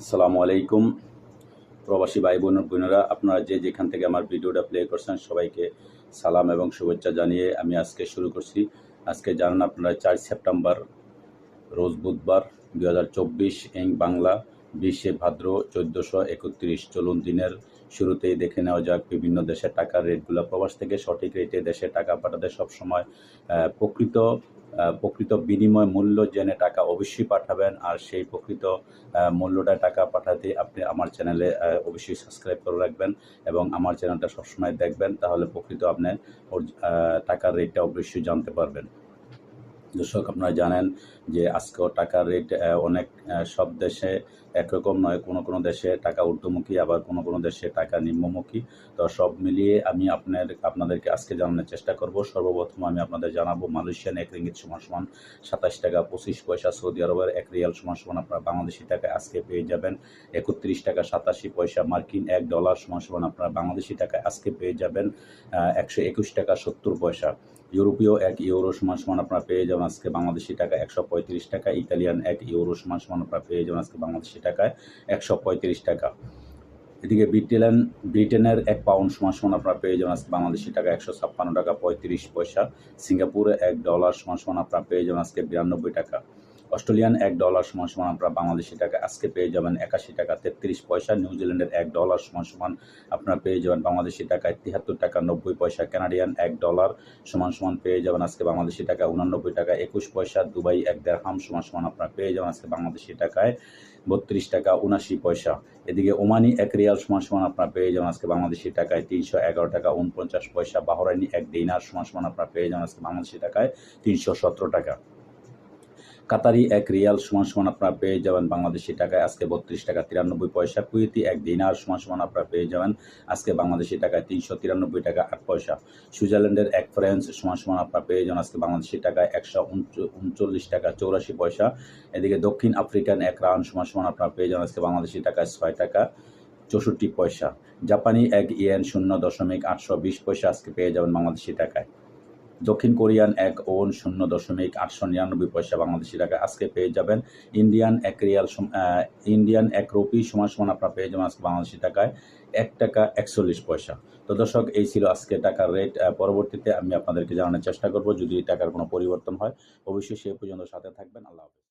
আসসালামু আলাইকুম। প্রবাসী ভাই বোন বোনেরা, আপনারা যে যেখান থেকে আমার ভিডিওটা প্লে করছেন, সবাইকে সালাম এবং শুভেচ্ছা জানিয়ে আমি আজকে শুরু করছি। আজকে জানান আপনারা চার সেপ্টেম্বর, রোজ বুধবার দু হাজার চব্বিশ বাংলা বিশে ভাদ্র চোদ্দোশো একত্রিশ চলুন দিনের শুরুতেই দেখে নেওয়া যাক বিভিন্ন দেশের টাকার রেটগুলো। প্রবাস থেকে সঠিক রেটে দেশে টাকা পাঠাতে সবসময় প্রকৃত প্রকৃত বিনিময় মূল্য জেনে টাকা অবশ্যই পাঠাবেন, আর সেই প্রকৃত মূল্যটা টাকা পাঠাতে আপনি আমার চ্যানেলে অবশ্যই সাবস্ক্রাইব করে রাখবেন এবং আমার চ্যানেলটা সবসময় দেখবেন, তাহলে প্রকৃত আপনি ওর টাকার রেটটা অবশ্যই জানতে পারবেন। দর্শক আপনারা জানেন যে আজকেও টাকার রেট অনেক সব দেশে একরকম নয়। কোনো কোনো দেশে টাকা ঊর্ধ্বমুখী, আবার কোনো কোনো দেশে টাকা নিম্নমুখী। তো সব মিলিয়ে আমি আপনার, আপনাদেরকে আজকে জানানোর চেষ্টা করব। সর্বপ্রথম আমি আপনাদের জানাব মালয়েশিয়ান এক রিঙ্গিত সমান সমান সাতাশ টাকা পঁচিশ পয়সা, সৌদি আরবের এক রিয়াল সমান সমান আপনারা বাংলাদেশি টাকা আজকে পেয়ে যাবেন। একত্রিশ টাকা সাতাশি পয়সা মার্কিন এক ডলার সমান সমান আপনারা বাংলাদেশি টাকা আজকে পেয়ে যাবেন একশো একুশ টাকা সত্তর পয়সা। ইউরোপীয় এক ইউরো সমান সমান আপনারা পেয়ে যাবেন আজকে বাংলাদেশি টাকা একশো পঁয়ত্রিশ টাকা, ইতালিয়ান এক ইউরো সমান সমান আপনারা পেয়ে যাবেন আজকে বাংলাদেশি টাকায় একশো পঁয়ত্রিশ টাকা। এদিকে ব্রিটেন, ব্রিটেনের এক পাউন্ড সমান সমান আপনারা পেয়ে যাবেন আজকে বাংলাদেশি টাকা একশো ছাপ্পান্ন টাকা পঁয়ত্রিশ পয়সা। সিঙ্গাপুরে এক ডলার সমান সমান আপনারা পেয়ে যাবেন আজকে বিরানব্বই টাকা। অস্ট্রেলিয়ান এক ডলার সমান সমান আপনারা বাংলাদেশি টাকা আজকে পেয়ে যাবেন একাশি টাকা তেত্রিশ পয়সা। নিউজিল্যান্ডের এক ডলার সমান সমান আপনারা পেয়ে যাবেন বাংলাদেশি টাকায় তিয়াত্তর টাকা নব্বই পয়সা। কানাডিয়ান এক ডলার সমান সমান পেয়ে যাবেন আজকে বাংলাদেশি টাকা উনানব্বই টাকা একুশ পয়সা। দুবাই এক দেড়হাম সমান সমান আপনারা পেয়ে যাবেন আজকে বাংলাদেশি টাকায় বত্রিশ টাকা উনাশি পয়সা। এদিকে ওমানি এক রিয়াল সমান সমান আপনারা পেয়ে যাবেন আজকে বাংলাদেশি টাকায় তিনশো এগারো টাকা উনপঞ্চাশ পয়সা। বাহরাইনি এক দিনার সমান সমান আপনারা পেয়ে যাবেন আজকে বাংলাদেশি টাকায় তিনশো সতেরো টাকা। কাতারি এক রিয়াল সমান সমান আপনারা পেয়ে যাবেন বাংলাদেশি টাকায়। আজকে বত্রিশ টাকা তিরানব্বই পয়সা। কুয়েতি এক দিনার সমান সমান আপনারা পেয়ে যাবেন। আজকে বাংলাদেশি টাকায় তিনশো তিরানব্বই টাকা আট পয়সা। সুইজারল্যান্ডের এক ফ্রেন্স সমান সমান আপনারা পেয়ে যাবেন। আজকে বাংলাদেশি টাকায় একশো উনচল্লিশ টাকা চৌরাশি পয়সা। এদিকে দক্ষিণ আফ্রিকান এক রান সমান সমান আপনারা পেয়ে যাবেন। আজকে বাংলাদেশি টাকায় ছয় টাকা চৌষট্টি পয়সা। জাপানি এক ইয়েন শূন্য দশমিক আটশো বিশ পয়সা আজকে পেয়ে যাবেন বাংলাদেশি টাকায়। দক্ষিণ কোরিয়ান এক ওন শূন্য দশমিক আটশো নিরানব্বই পয়সা বাংলাদেশি টাকা আজকে পেয়ে যাবেন। ইন্ডিয়ান এক রিয়াল ইন্ডিয়ান এক রুপি সমান সমান আপনারা পেয়ে যাবেন আজকে বাংলাদেশি টাকায় এক টাকা একচল্লিশ পয়সা। তো দর্শক, এই ছিল আজকে টাকার রেট। পরবর্তীতে আমি আপনাদেরকে জানানোর চেষ্টা করব। যদি টাকার কোনো পরিবর্তন হয়, অবশ্যই সে পর্যন্ত সাথে থাকবেন। আল্লাহ হাফেজ।